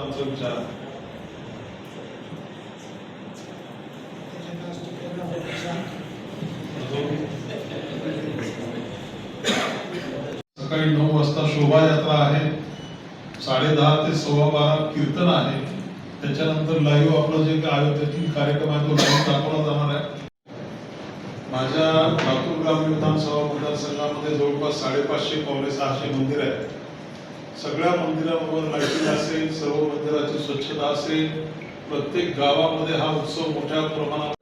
आमचा विचार आहे. सकाळी नऊ वाजता शोभायात्रा आहे. साडेदहा ते सव्वा बारा कीर्तन आहे. त्याच्यानंतर लाईव्ह आपलं जे आयोजन कार्यक्रम आहे तो लाईव्ह दाखवला जाणार आहे. माझ्या लातूर ग्रामीण विधानसभा मतदारसंघामध्ये जवळपास साडेपाचशे पावणे सहाशे मंदिर आहेत. सगळ्या मंदिराबरोबर लाईटिंग असेल सर्व मंदिराची स्वच्छता असेल प्रत्येक गावामध्ये हा उत्सव मोठ्या प्रमाणात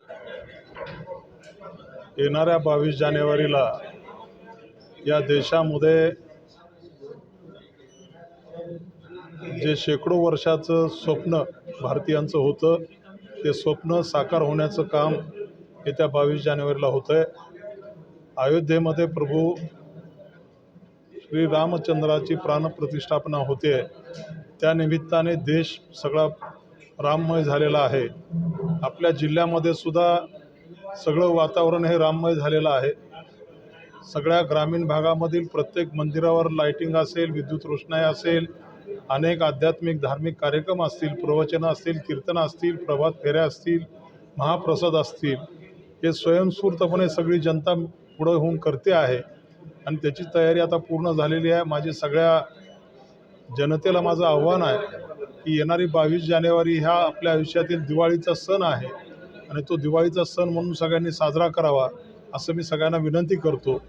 येणाऱ्या बावीस जानेवारीला या देशामध्ये जे शेकडो वर्षाचं स्वप्न भारतीयांचं होतं ते स्वप्न साकार होण्याचं काम येत्या बावीस जानेवारीला होतं आहे अयोध्येमध्ये प्रभू श्री रामचंद्राची प्राणप्रतिष्ठापना होते. त्या निमित्ताने देश सगळा राममय झालेला आहे. आपल्या जिल्ह्यामध्ये सुद्धा सगळं वातावरण हे राममय झालेलं आहे. सगळ्या ग्रामीण भागामधील प्रत्येक मंदिरावर लाइटिंग असेल विद्युत रोषणाई असेल अनेक आध्यात्मिक धार्मिक कार्यक्रम असतील प्रवचनं असतील कीर्तनं असतील प्रभात फेऱ्या असतील महाप्रसाद असतील हे स्वयंस्फूर्तपणे सगळी जनता पुढं होऊन करते आहे. आणि त्याची तयारी आता पूर्ण झालेली आहे. माझी सगळ्या जनतेला माझं आव्हान आहे की येणारी बावीस जानेवारी ह्या आपल्या आयुष्यातील दिवाळीचा सण आहे आणि तो दिवाळीचा सण म्हणून सगळ्यांनी साजरा करावा असं मी सगळ्यांना विनंती करतो.